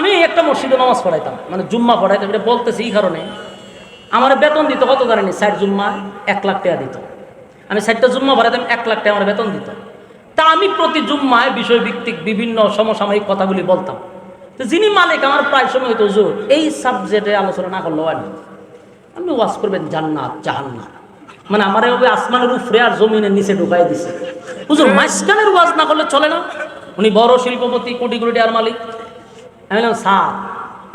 আমি একটা মসজিদে নামাজ পড়াইতাম মানে জুম্মা পড়াইতাম, এটা বলতেছি এই কারণে। আমার বেতন দিত কত জানেনি? ষাট জুম্মা, এক লাখ টাকা দিত। আমি ষাটটা জুম্মা পড়াইতাম, এক লাখ টাকা আমার বেতন দিত। তা আমি প্রতি জুম্মায় বিষয়ভিত্তিক বিভিন্ন সমসাময়িক কথাগুলি বলতাম। তো যিনি মালিক, আমার প্রায় সময় হইতো জোর এই সাবজেক্টে আলোচনা না করলেও না। আপনি ওয়াজ করবেন জান্নাত, জাহান্নাত। মানে আমার ওই আসমানের উপরে আর জমিনের নিচে ঢুকাই দিছে। হুজুর, মাঝখানের ওয়াজ না করলে চলে না? উনি বড় শিল্পপতি, কোটি কোটি টাকার মালিক। আমি বললাম, স্যার,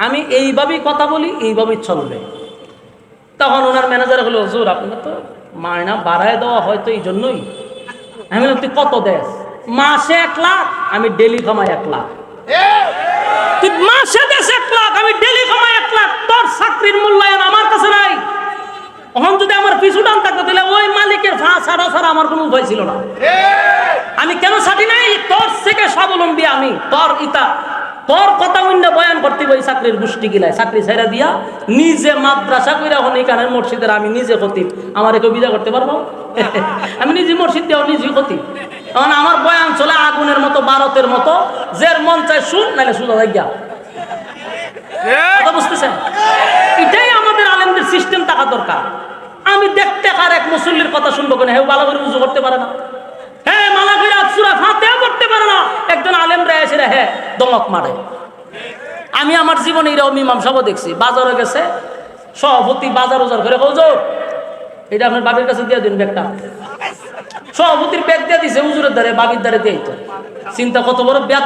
আমি এইভাবেই কথা বলি, এইভাবেই চলবে। তখন ওনার ম্যানেজার হলো হুজুর আপনার তো মায়না বাড়ায় দেওয়া হয়তো এই জন্যই আমি বললাম, তুই কত দেশ? মাসে এক লাখ, আমি ডেলি কামাই এক লাখ। তুই মাসে দেশ এক লাখ, আমি ডেলি কামাই এক লাখ। তোর চাকরির মূল্যায়ন আমার কাছে নাই। এখন যদি আমার পিছু ডান থাকতো, তাহলে ওই মালিকের ফা ছাড়া ছাড়া আমার কোনো উপায় ছিল না। আমি কেন ছাড়ি নাই? তোর থেকে স্বাবলম্বী আমি, তোর ইতা তোর কথা অন্য বয়ান করতে ওই চাকরির গোষ্ঠী গিলায় চাকরি ছেড়ে দিয়া নিজে মাদ্রাসা কইরা হন এখানের মসজিদের আমি নিজে খতিব। আমার কেউ বিদা করতে পারব? আমি নিজে মসজিদ দেওয়া নিজে খতিব। কারণ আমার বয়ান চলে আগুনের মতো, ভারতের মতো, জের মন চায় শুন নাহলে সুদা গিয়া। বুঝতেছেন? এটাই আমাদের আলেমদের সিস্টেম থাকা দরকার। আমি দেখতে কার এক মুসল্লির কথা শুনব কেন? হেউ ভালো করে উজু করতে পারে না হ্যাঁ মালা করে আতসুরা ফাতেও করতে পারে না একজন হ্যাঁ দমক মারে। আমি আমার জীবনে এরকম ইমাম সব দেখছি। বাজারে গেছে। সভাপতি বাজার উজার করে, হুজুর, এটা আপনার বাবির কাছে দিয়ে দিন ব্যাগটা। সভাপতির ব্যাগ দিয়ে দিছে, হুজুরের দ্বারে বাবির দ্বারে দিয়ে দিত। চিন্তা কত বড় ব্যাগ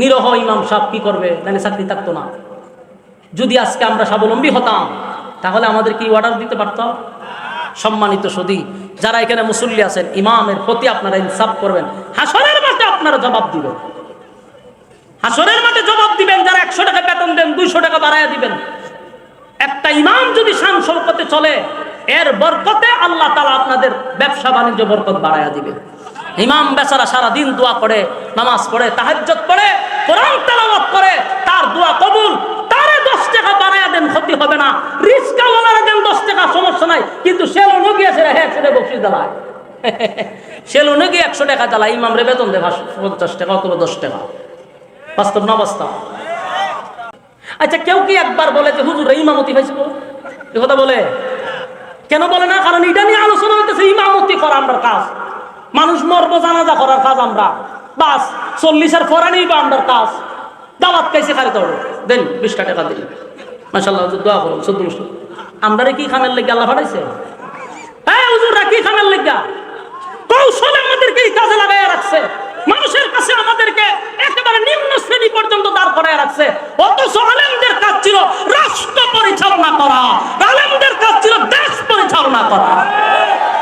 নিরহ ইমাম সাহেব কি করবে? তাহলে চাকরি থাকতো না। যদি আজকে আমরা স্বাবলম্বী হতাম, তাহলে আমাদের কি অর্ডার দিতে পারত? সম্মানিত সদী যারা এখানে মুসল্লি আছেন, ইমামের প্রতি আপনারা ইনসাফ করবেন। হাসনের আপনারা জবাব দিবেন হাসনের মাঠে জবাব দিবেন, যারা একশো টাকা বেতন দেন, দুইশো টাকা বাড়াইয়া দিবেন। একটা ইমাম যদি শান সরকতে চলে, এর বরকতে আল্লাহ তালা আপনাদের ব্যবসা বাণিজ্য বরকত বাড়াইয়া দিবে ইমাম বেচারা সারা দিন দোয়া করে, নামাজ পড়ে তাহাজ্জত পড়ে, কোরআন তেলাওয়াত করে, তার দোয়া কবুল, তারে দশ টাকা বাড়াইয়া দেন, ক্ষতি হবে না। রিস্কাওয়ালারা দেন দশ টাকা, সমস্যা নাই। কিন্তু নগিয়ে সেরে হ্যাঁ সেরে বসিয়ে দেলায় সেলো নগিয়ে একশো টাকা চালায় ইমাম রে বেতন দেয় পঞ্চাশ টাকা অথবা দশ টাকা। বাস্তব না বাস্তব? আচ্ছা কেউ কি একবার বলে যে, হুজুর ইমামতি গো? এ কথা বলে? কেন বলে না? কারণ এটা নিয়ে আলোচনা হইতেছে, ইমামতি করা আমরা কাজ। মানুষ মরবো, জানাজা করার কাজ আমরা। বাস, চল্লিশের ফরানি বা আমরা কাজ। দাওয়াত খাইছে খারে তো দেন, বিশ টাকা দিন। মাসাল্লাহ হুজুর, দোয়া করুন বছর আমরা কি খামের লেগে আল্লাহ পাঠাইছে? হ্যাঁ হুজুররা কি খামের লেগা? কৌশল আমাদেরকে এই কাজে লাগাইয়া রাখছে। মানুষের কাছে আমাদেরকে একেবারে নিম্ন শ্রেণি পর্যন্ত দাঁড় করায় রাখছে। অথচ আলেমদের কাজ ছিল রাষ্ট্র পরিচালনা করা। আলেমদের কাজ ছিল দেশ পরিচালনা করা।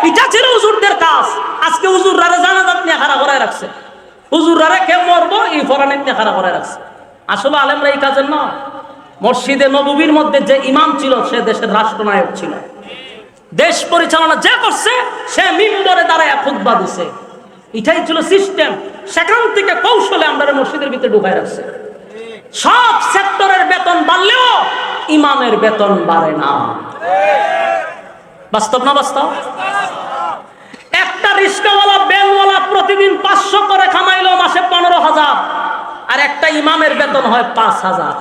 এটা ছিল হুজুরদের কাজ। আজকে হুজুররারে জানাজাত নিয়ে খাড়া করায় রাখছে। হুজুররারে কে মরবো, এই ফরানের নিয়ে খাড়া করায় রাখছে। আসলে আলেমরা এই কাজের নয়। মসজিদে নববীর মধ্যে যে ইমাম ছিল, সে দেশের রাষ্ট্রনায়ক ছিল। দেশ পরিচালনা যে করছে, সে মিম্বরে দাঁড়ায় খুদ্া দিছে। এটাই ছিল সিস্টেম সেখান থেকে কৌশলে আমরা মসজিদের ভিতরে ঢুকাই রাখছে। সব সেক্টরের বেতন বাড়লেও ইমামের বেতন বাড়ে না। বাস্তব না বাস্তব? একটা রিস্কাওয়ালা ব্যানওয়ালা প্রতিদিন পাঁচশো করে খামাইলো, মাসে পনেরো হাজার। আর একটা ইমামের বেতন হয় পাঁচ হাজার।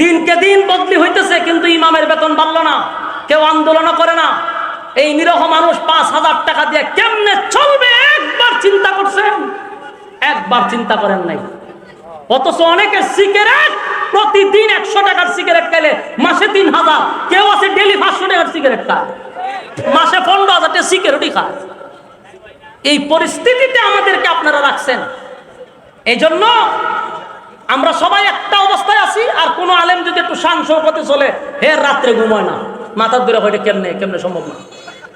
দিনকে দিন বদলি হইতেছে, কিন্তু ইমামের বেতন বাড়লো না। কেউ আন্দোলন করে না। এই নিরহ মানুষ পাঁচ হাজার টাকা দিয়ে কেমনে চলবে? একবার চিন্তা করছেন? একবার চিন্তা করেন নাই। অথচ অনেকে সিগারেট প্রতিদিন একশো টাকার সিগারেট খেলে, মাসে তিন হাজার। কেউ আছে ডেলি পাঁচশো টাকার সিগারেট খায়। মাসে পনেরো হাজার টাকা সিগারেটই খায়। এই পরিস্থিতিতে আমাদেরকে আপনারা রাখছেন। এই জন্য আমরা সবাই একটা অবস্থায় আছি, আর কোনো আলেম যদি একটু শান চলে, হে রাত্রে ঘুমায় না। মাথার দূরে হয়তো কেমনে কেমনে সম্ভব না?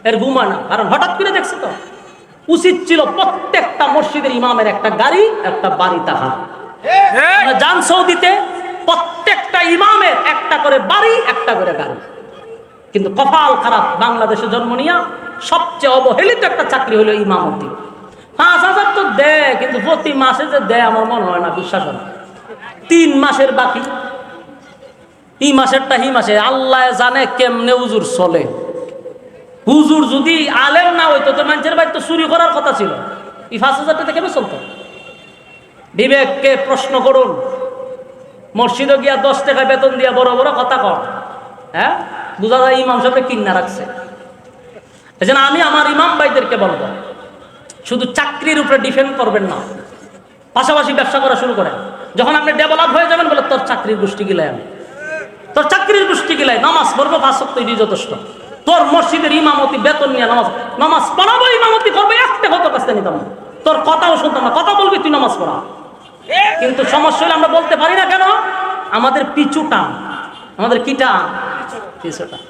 এর ঘুমায় না কারণ হঠাৎ করে দেখছে তো? উচিত ছিল প্রত্যেকটা মসজিদের ইমামের একটা গাড়ি একটা বাড়ি তাহা যান সৌদিতে প্রত্যেকটা ইমামের একটা করে বাড়ি একটা করে গাড়ি। কিন্তু কপাল খারাপ বাংলাদেশে জন্ম নিয়া সবচেয়ে অবহেলিত একটা চাকরি হলো ইমামতি। পাঁচ হাজার তো দেয় কিন্তু প্রতি মাসে যে দেয় আমার মনে হয় না বিশ্বাস হয় তিন মাসের বাকি। এই মাসেরটা হি মাসে, আল্লাহ জানে কেমনে উজুর চলে। হুজুর যদি আলেম না হইতো তো মানুষের বাড়ি তো চুরি করার কথা ছিল। এই পাঁচ হাজার টাকা কেমন চলতো? বিবেককে প্রশ্ন করুন, মসজিদে গিয়া দশ টাকা বেতন দিয়া বড় বড় কথা কর হ্যাঁ? বুঝা যায় ইমাম সাহেবকে কিন্না রাখছে। এই আমি আমার ইমাম ভাইদেরকে বলব, শুধু চাকরির উপরে ডিপেন্ড করবেন না। পাশাপাশি ব্যবসা করা শুরু করেন। যখন আপনি ডেভেলপ হয়ে যাবেন বলে তোর চাকরির গোষ্ঠী গিলাই আমি। তোর চাকরির গোষ্ঠী গেলাই নামাজ পড়ব ফাঁসক তৈরি যথেষ্ট। তোর মসজিদের ইমামতি, বেতন নিয়ে নামাজ নামাজ পড়াবো, ইমামতি করব, একটা কত কাছে নিতাম। তোর কথাও শুনতাম না, কথা বলবি, তুই নামাজ পড়া। কিন্তু সমস্যা হলে আমরা বলতে পারি না কেন? আমাদের পিছুটা, আমাদের কিটা পিছু টান